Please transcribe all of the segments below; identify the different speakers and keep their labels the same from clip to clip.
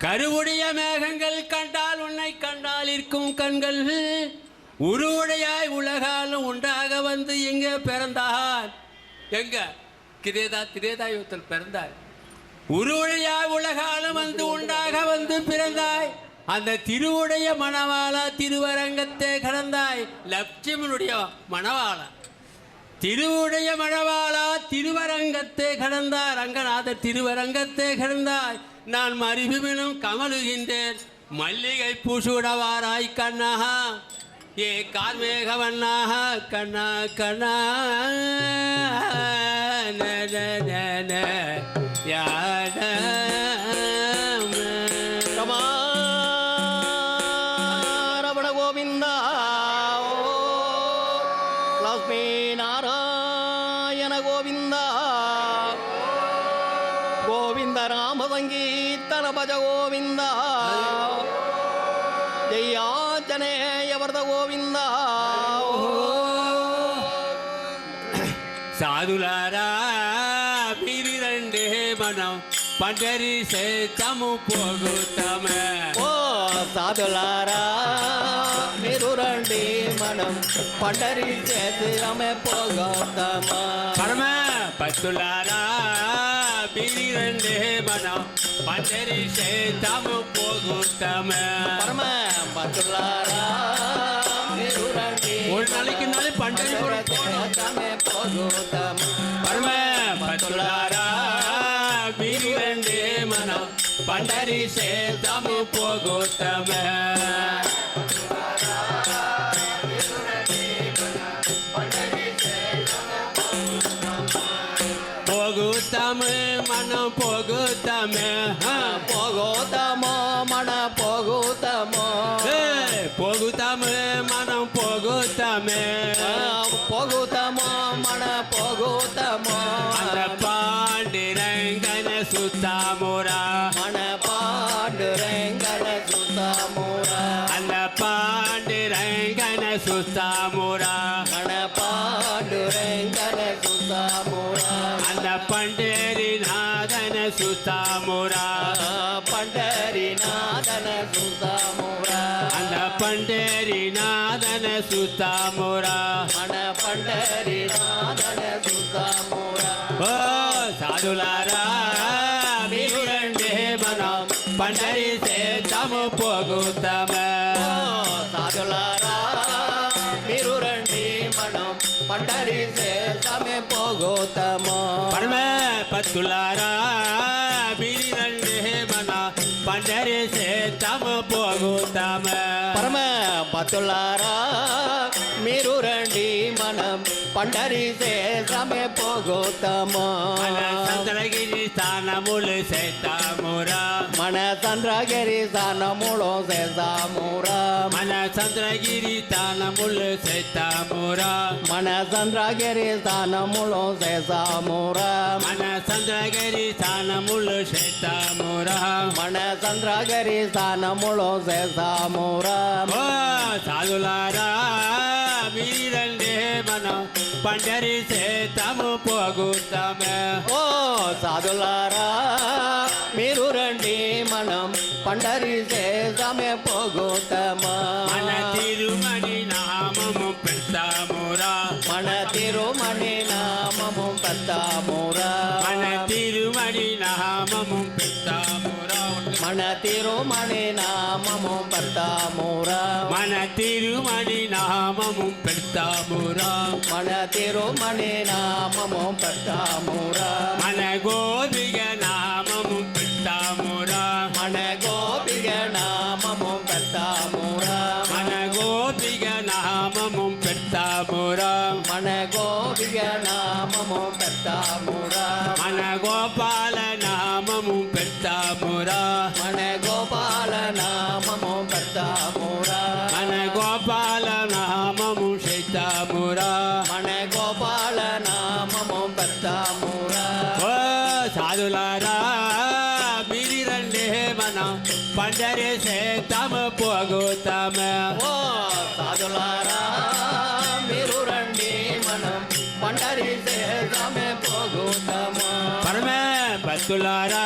Speaker 1: கருவுடைய மேகங்கள் கண்டால் உன்னை கண்டால் இருக்கும் கண்கள். உருவுடையாய் உலகாலும் உண்டாக வந்து எங்க பிறந்தார். எங்க? திரேதா திரேதா யுகத்தில் பிறந்தார். உருவுடையாய் உலகாலும் வந்து உண்டாக வந்து பிறந்தாய். அந்த திருவுடைய மணவாளா திருவரங்கத்தை கடந்தாய். லட்சுமனுடைய மணவாளா. திருவுடைய மணவாளா திருவரங்கத்தை கடந்தார். ரங்கநாத திருவரங்கத்தை கடந்தாய் நான் மறுபினும் கமலுகின்றேன். மல்லிகை பூசூடவாராய் கண்ணா ஏ கார்மேகவண்ணாக கண்ணா கண்ணா. ந, யான,
Speaker 2: ಶ್ರೀಧರ ಭಜ ಗೋವಿಂದ ಜಯಾಂಜನೇಯವರ್ಧ ಗೋವಿಂದ
Speaker 1: సాధులారా మీరు రండి మనం పండరి సేతము పోగుతామే
Speaker 2: ఓ సాధులారా మీరు రండి మనం పండరి సేతమే పోగుతామా
Speaker 1: పరమ భక్తులారా ಪಿರಿರಂಡೇ ಮನ ಪಂದರಿ
Speaker 2: ಶೇತಮ போகுத்தம. பரம பத்துலாரா
Speaker 1: ஒரு நாளைக்கு நாளே பண்டரி போகுத்தம. பரம பத்துலாரா ಪಿರಿರಂಡೇ ಮನ ಪಂಡರಿ ಶೇತಮ போகுத்தம.
Speaker 2: போகுத்தமே போகுத்தமோ மனம்
Speaker 1: போகுத்தமோ போகுத்தமே மனம் போகுத்தமே
Speaker 2: போகுத்தமோ மனம் போகுத்தமோ
Speaker 1: அந்த பாண்டிரங்கன சுத்தாமுரா. மன பாண்டுரங்கன சுத்தாமுரா. அந்த
Speaker 2: பாண்டிரங்கன
Speaker 1: சுத்தாமு సాధులారా మీరు రండి మనం పండరి సేతము పోగుతామే
Speaker 2: సాధులారా మీరు రండి మనం పండరి చేసమే పోగోతమో
Speaker 1: పరమ పత్తులారా మీరు రండి మన పండరి సేతము పోగుతామే
Speaker 2: పరమ పతులారా మీరు ಮನಂ ಪಂಡರಿ ಸೇಸಮೆ ಪೋಗೋತಮ ಚಂದ್ರಗಿರಿ
Speaker 1: ಸ್ಥಾನ ಮೂಲ ಸೇತಾಮೂರ ಮನ
Speaker 2: ಚಂದ್ರಗಿರಿ ಸ್ಥಾನ ಮೂಳು ಸೇತಾಮೂರ
Speaker 1: ಮನ ಚಂದ್ರಗಿರಿ ಸ್ಥಾನ ಮೂಲ
Speaker 2: ಸೇತಾಮೂರ ಮನ ಚಂದ್ರಗಿರಿ ಸ್ಥಾನ
Speaker 1: ಮೂಳು ಸೇತಾಮೂರ ಮನ ಚಂದ್ರಗಿರಿ
Speaker 2: ಸ್ಥಾನ ಮೂಲು ಸೇತಾಮೂರ ಮನ
Speaker 1: ಚಂದ್ರಗಿರಿ ಸ್ಥಾನ ಮೂಳು ಸೇತಾಮೂರ ಸಾಧುಲಾರಾ మనం పండరి సేతము పోగుతామే
Speaker 2: ఓ సాధులారా మీరు రండి మనం పండరి చేసమే పోగొట్టమా
Speaker 1: మన తిరుమణి నామము పెడతామురా
Speaker 2: మన తిరుమణి నామము పెద్దామురా
Speaker 1: మన తిరుమణి నామము மன திருமணி நாமமும்
Speaker 2: பத்தாமூரா மன திருமணி நாமமும்
Speaker 1: பத்தாமூரா மன திருமணி நாமமும் பத்தாமூரா மன கோபிகனா పోగుతామా పరమే భక్తులారా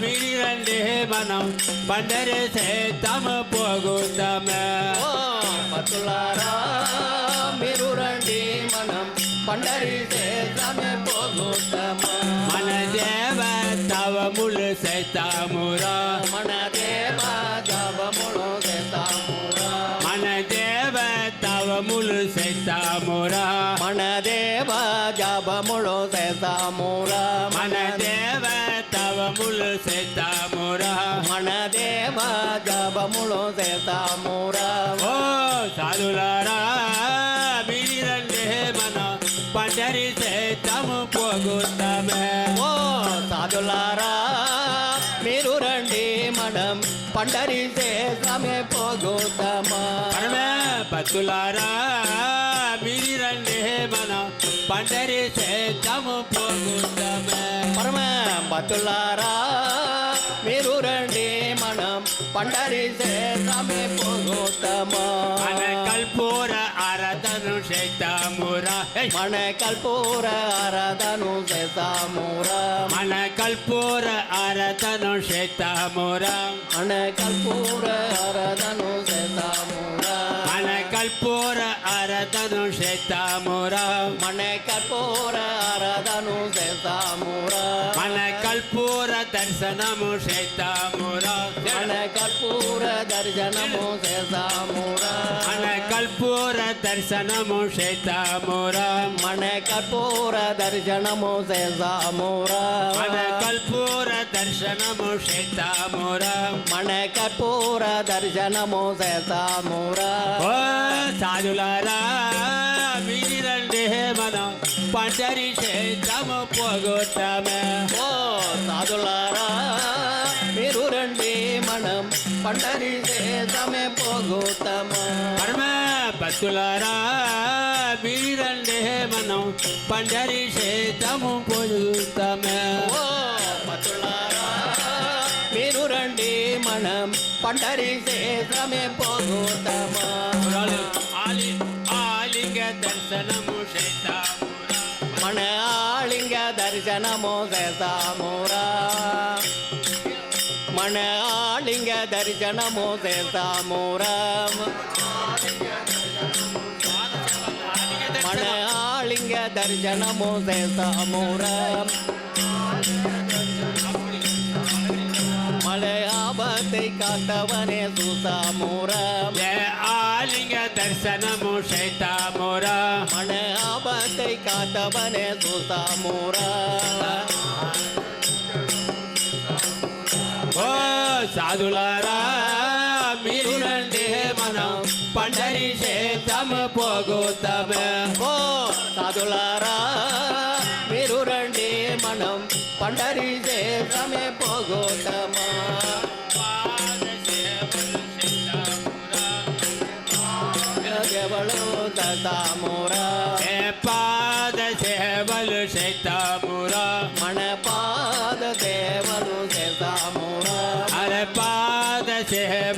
Speaker 1: మీరు రండి మన మనం పండరి సేతము పోగుతామే
Speaker 2: ఓ భక్తులారా మీరు రండి మనం పండరి చేద్దామే పోగొట్టమా
Speaker 1: మన దేవ తవములు సేతామురా
Speaker 2: మన దేవ
Speaker 1: సేతామురా
Speaker 2: మన దేవ జపములు చేస్తామురా
Speaker 1: మన దేవ తవములు సేతామురా
Speaker 2: మన దేవ జపములు చేస్తామురా
Speaker 1: ఓ సాధులారా మీరండే మన పండరి సేతము పోగుతామే
Speaker 2: ఓ సాధులారా మీరు రండి మనం పండరి చేద్దామే పోగొట్టమా
Speaker 1: పరమే భక్తులారా పండరి సేతము పోగుతామే
Speaker 2: పరమ భక్తులారా మీరు రండి మనం పండరి చేద్దామే పోగొట్టమా
Speaker 1: మన కల్పూర ఆరాధను సేతామురా హే!
Speaker 2: మన కల్పూర ఆరాధను చేస్తామురా
Speaker 1: మన కల్పూర ఆరాధను సేతామురా
Speaker 2: మన కల్పూర ఆరాధను చేస్తామురా
Speaker 1: ಕರ್ಪೂರ ಅರದನು ಶೇತಾಮುರ ಮನೆ
Speaker 2: ಕರ್ಪೂರ ಅರದನು ಶೇತಾಮುರ ಮನೆ
Speaker 1: ಕರ್ಪೂರ ದರ್ಶನಮು ಶೇತಾಮುರ ಮನೆ
Speaker 2: ಕರ್ಪೂರ ದರ್ಶನಮು ಶೇತಾಮುರ చేస్తామురా
Speaker 1: మన కల్పూర దర్శనము సేతామురా
Speaker 2: మన కర్పూర దర్శనము చేస్తామురా
Speaker 1: మన కల్పూర దర్శనము సేతామురా
Speaker 2: మన కర్పూర దర్శనము చేస్తామురా
Speaker 1: ఓ సాధులారా మీరండే మనం పంటరి సేతము పోగొట్టామే
Speaker 2: ఓ సాధులారా మీరు రండి మనం పండరి చేతమే పోగొట్టమా
Speaker 1: పరమ భక్తులారా మీరండే మనం పండరి సేతము పొందుతామే
Speaker 2: ఓ పతులారా మీరు రండి మనం పండరి చేతమే పోగొట్టమా
Speaker 1: ఆలి ఆలింగ దర్శనము సేతామురా
Speaker 2: మన ఆళింగ దర్శనము చేస్తామురా మన ఆళింగ దర్శనము చేస్తామురా
Speaker 1: ದರ್ಜನಮೋ ಸಾಮೂರ ಮಳೆಯ
Speaker 2: ಬೈ ಕಾತವನೇ ಸುಸಾಮೂರ ಆಲಿಂಗ
Speaker 1: ದರ್ಶನಮೋ ಶೈತಾಮೂರ ಮಳೆಯ ಬೈ ಕಾತವನೇ ಸುಸಾಮೂರ ಸಾಧುಲಾರಾ పోగొతామే
Speaker 2: ఓ సాధులారా మీరు రండి మనం పండరి చేసమే పోగొట్టమా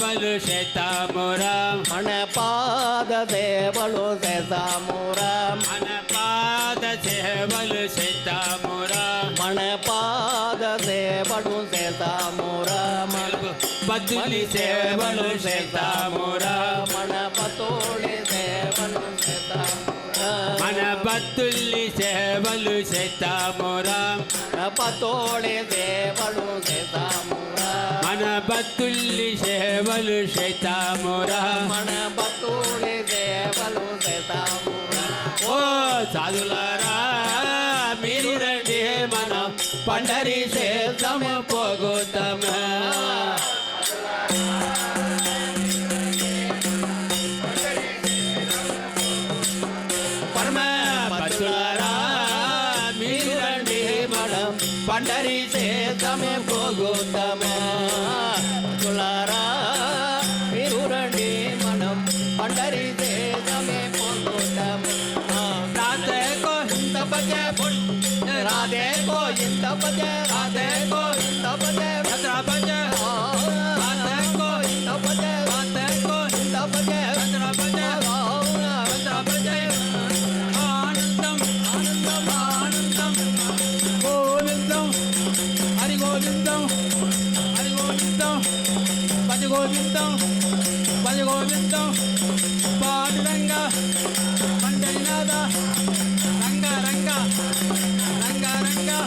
Speaker 1: ದೇವಳು ಶತಾಮುರ ಹಣಪಾದ
Speaker 2: ದೇವಳು ಶತಾಮುರ ಮಣಪಾದ ದೇವಳು
Speaker 1: ಶತಾಮುರ ಮಣಪಾದ ದೇವಳು ಶತಾಮುರ
Speaker 2: ಮಲ್ಗು ಬದ್ಲಿ ಸೇವಳು ಶತಾಮುರ
Speaker 1: ಮಣ భక్తుల్ని సేవలు
Speaker 2: చేస్తామురా కృపతోడే సేవలు చేస్తామురా మన
Speaker 1: భక్తుల్ని సేవలు చేస్తామురా
Speaker 2: మన భక్తుడే సేవలు చేస్తామురా
Speaker 1: ఓ సాధులారా మీరు రండి మనం పండరి చేద్దాము పోగొద్దామా.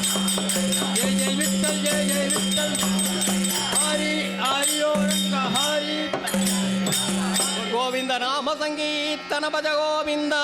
Speaker 1: जय जय विठल जय जय विठल हरि
Speaker 2: हरि रंग हरि गोविंद नाम संकीर्तन भज गोविंदा